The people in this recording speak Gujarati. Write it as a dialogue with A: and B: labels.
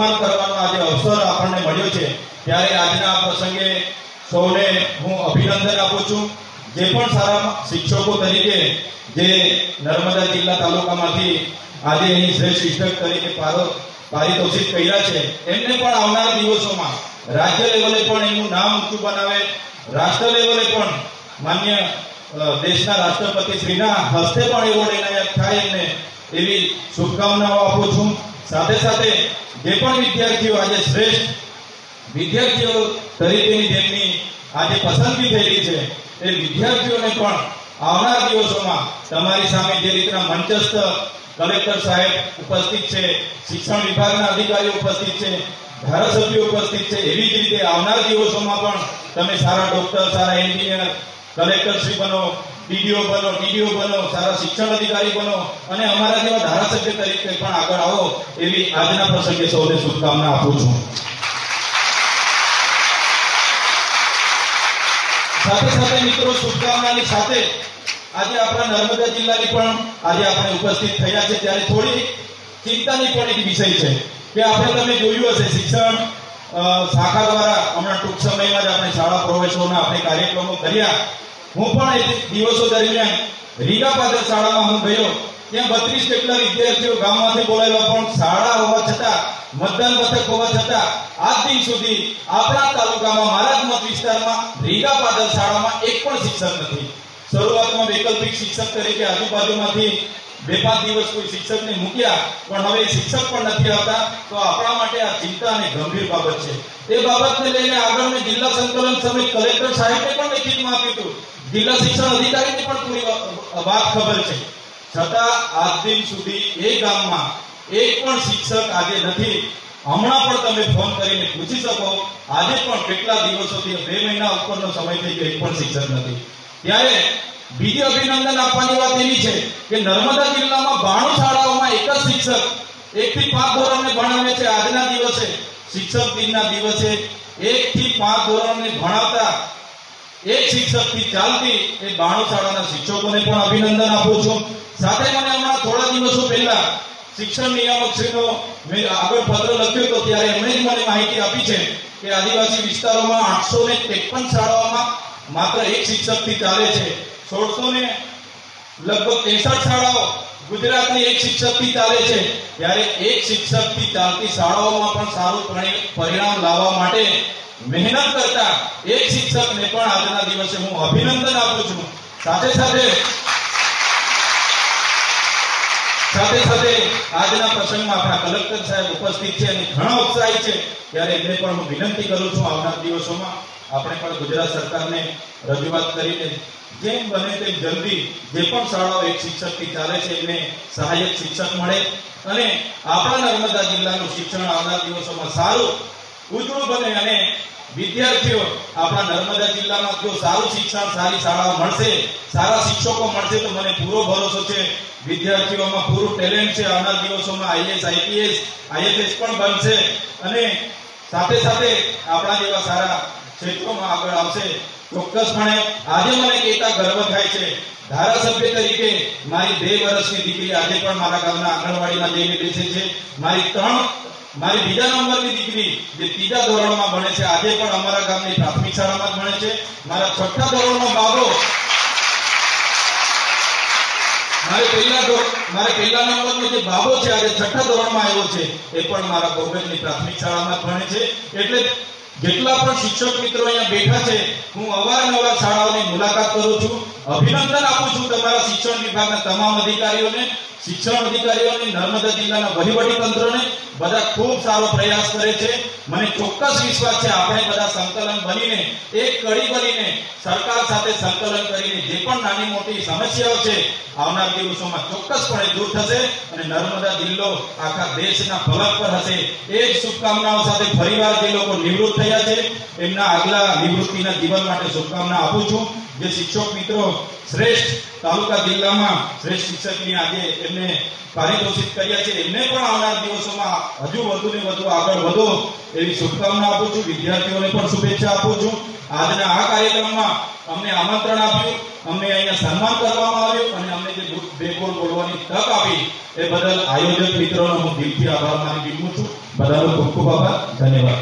A: સન્માન કરવાનો આજે અવસર આપણને મળ્યો છે. ત્યારે આજના પ્રસંગે સૌને હું અભિનંદન આપું છું. જે પણ સારા શિક્ષકો તરીકે જે નર્મદા જિલ્લા તાલુકામાંથી આજે અહીં શ્રેષ્ઠ શિક્ષક તરીકે પારો- પારિતોષિક કર્યા છે. એમને પણ આવનાર દિવસોમાં રાજ્ય લેવલે પણ એનું નામ ઊંચું બનાવે. રાષ્ટ્ર લેવલે પણ માન્ય દેશના રાષ્ટ્રપતિ શ્રીના હસ્તે પણ એવોર્ડ એનાયત થાય એમને એવી શુભકામનાઓ આપું છું. સાથે સાથે જે પણ વિદ્યાર્થીઓ આજે શ્રેષ્ઠ વિદ્યાર્થીઓ તરીકેની જેમની આજે પસંદગી થયેલી છે, એ વિદ્યાર્થીઓને પણ આવનાર દિવસોમાં તમારી સામે જે રીતના મંચસ્થ કલેક્ટર સાહેબ ઉપસ્થિત છે, શિક્ષણ વિભાગના અધિકારીઓ ઉપસ્થિત છે, ધારાસભ્યો ઉપસ્થિત છે, એવી જ રીતે આવનાર દિવસોમાં પણ તમે સારા ડોક્ટર, સારા એન્જિનિયર, કલેક્ટર શ્રી બનો ડીડીઓ બનો ડીડીઓ બનો, સારા શિક્ષણ અધિકારી બનો અને અમારા જેવા ધારાસભ્ય તરીકે પણ આગળ આવો એવી આજના પ્રસંગે સૌને શુભકામના આપું છું. સાથે સાથે મિત્રો, શુભકામનાની સાથે આજે આપણા નર્મદા જિલ્લાની પણ આજે આપણે ઉપસ્થિત થયા છે. ત્યારે થોડી ચિંતાની પણ એક વિષય છે કે આપણે તમે જોયું હશે, શિક્ષણ શાખા દ્વારા હમણાં ટૂંક સમયમાં જ આપણે શાળા પ્રવેશોના આપણે કાર્યક્રમો કર્યા. હું પણ એ દિવસો દરમિયાન રીગા પાદર શાળામાં હું ગયો. ત્યાં બત્રીસ જેટલા વિદ્યાર્થીઓ ગામમાંથી બોલાયેલા પણ શાળા હોવા છતાં, મતદાન મથક હોવા છતાં, આજ દિન સુધી આપણા તાલુકામાં, મારા જ મત વિસ્તારમાં રીગા પાદર શાળામાં એક પણ શિક્ષક નથી. શરૂઆતમાં વૈકલ્પિક શિક્ષક તરીકે આજુબાજુમાંથી બે, પાંચ દિવસ કોઈ શિક્ષકને મૂક્યા, પણ હવે શિક્ષક પણ નથી આવતા. તો આપણા માટે આ ચિંતા અને ગંભીર બાબત છે. એ બાબતને લઈને આગળ મેં જિલ્લા સંકલન સમિતિ કલેક્ટર સાહેબને પણ લેખિતમાં આપ્યું હતું જિલ્લા શિક્ષણ અધિકારીની પણ પૂરી વાત ખબર છે. છતાં આજ દિન સુધી એ ગામમાં એક પણ શિક્ષક આજે નથી. હમણાં પણ તમે ફોન કરીને પૂછી શકો, આજે પણ કેટલા દિવસોથી બે મહિના ઉપરનો સમય થઈ ગયો પણ શિક્ષક નથી. ત્યારે બીજી અભિનંદન આપવાની વાત એવી છે કે નર્મદા જિલ્લામાં બાણું શાળાઓમાં એક જ શિક્ષક એક થી પાંચ ધોરણને ભણાવે છે આજના દિવસે. શિક્ષક દિનના દિવસે એક થી પાંચ ધોરણને ભણાવતા એક શિક્ષકથી ચાલતી એ બાણું શાળાના શિક્ષકોને પણ અભિનંદન આપું છું. સાથે મને હમણાં થોડા દિવસો પહેલા શિક્ષણ નિયામક શ્રીનો મેં આગળ પત્ર લખ્યો હતો ત્યારે એમણે જ મને માહિતી આપી છે કે આદિવાસી વિસ્તારોમાં આઠસો ને ત્રેપન શાળાઓમાં માત્ર એક શિક્ષકથી ચાલે છે. સોળસો ને લગભગ ત્રેસઠ શાળાઓ ગુજરાતની એક શિક્ષકથી ચાલે છે. ત્યારે એક શિક્ષકથી ચાલતી શાળાઓમાં પણ સારું પરિણામ લાવવા માટે મહેનત કરતા એક શિક્ષકને પણ આજના દિવસે હું અભિનંદન આપું છું. સાથે સાથે સાથે સાથે આજના પ્રસંગમાં આપણા કલેક્ટર સાહેબ ઉપસ્થિત છે અને ઘણા ઉત્સાહી છે. ત્યારે એમને પણ હું વિનંતી કરું છું આવનાર દિવસોમાં આપણે પણ ગુજરાત સરકારને રજૂઆત કરીને જેમ બને તેમ જલ્દી જે પણ શાળાઓ એક શિક્ષકથી ચાલે છે એમને સહાયક શિક્ષક મળે. અને આપણા નર્મદા જિલ્લાનું શિક્ષણ આવનાર દિવસોમાં સારું, ઉજળું બને અને વિદ્યાર્થીઓ, આપણા નર્મદા જિલ્લામાં જો સારું શિક્ષણ, સારી શાળાઓ મળશે, સારા શિક્ષકો મળશે તો મને પૂરો ભરોસો છે. વિદ્યાર્થીઓમાં પૂરું ટેલેન્ટ છે. આવનાર દિવસોમાં આઈએસ આઈપીએસ, આઈએફએસ પણ બનશે. અને સાથે સાથે આપણા જેવા સારા ક્ષેત્રોમાં આગળ આવશે. ચોક્કસપણે આજે મને કહેતા ગર્વ થાય છે. ધારાસભ્ય તરીકે મારી બે વર્ષની દીકરી આજે પણ મારા ગામના આંગણવાડીમાં જઈને બેસે છે. મારી ત્રણ મારી બીજા નંબરની દીકરી, જે ત્રીજા ધોરણમાં ભણે છે, આજે પણ અમારા ગામની પ્રાથમિક શાળામાં ભણે છે. મારા છઠ્ઠા ધોરણનો બાબો, મારે પહેલા મારે પહેલા નંબરનો જે બાબો છે, આજે છઠ્ઠા ધોરણમાં આવ્યો છે, એ પણ મારા ગોગજની પ્રાથમિક શાળામાં ભણે છે. એટલે જેટલા પણ શિક્ષક મિત્રો અહીંયા બેઠા છે, હું અવારનવાર શાળાઓની મુલાકાત કરું છું. અભિનંદન આપું છું તમારા શિક્ષણ વિભાગના તમામ અધિકારીઓને, શિક્ષણ અધિકારીઓને, નર્મદા જિલ્લાના વહીવટી તંત્રને બધા ખૂબ સારો પ્રયાસ કરે છે. મને ચોક્કસ વિશ્વાસ છે, આપણે બધા સંકલન બનીને, એક કડી બનીને, સરકાર સાથે સંકલન કરીને જે પણ નાની મોટી સમસ્યાઓ છે, આવનાર દિવસોમાં ચોક્કસપણે દૂર થશે અને નર્મદા જિલ્લો આખા દેશના ફલક પર હશે. એ જ શુભકામનાઓ સાથે ફરીવાર જે લોકો નિવૃત્ત થયા છે, એમના આગલા નિવૃત્તિના જીવન માટે શુભકામના આપું છું. જે શિક્ષક મિત્રો શ્રેષ્ઠ તાલુકા જિલ્લામાં શ્રેષ્ઠ શિક્ષકની આજે એમને પારિતોષિત કર્યા છે. એમને પણ આવનાર દિવસોમાં હજુ વધુ ને વધુ આગળ વધો એવી શુભકામના આપું છું. વિદ્યાર્થીઓને પણ શુભેચ્છા આપું છું. આજના આ કાર્યક્રમમાં અમને આમંત્રણ આપ્યું. અમને અહીંયા સન્માન કરવામાં આવ્યું અને અમને જે બે બોલ બોલવાની તક આપી એ બદલ આયોજક મિત્રોનો હું દિલથી આભાર માની છું. બધાનો ખૂબ ખૂબ આભાર. ધન્યવાદ.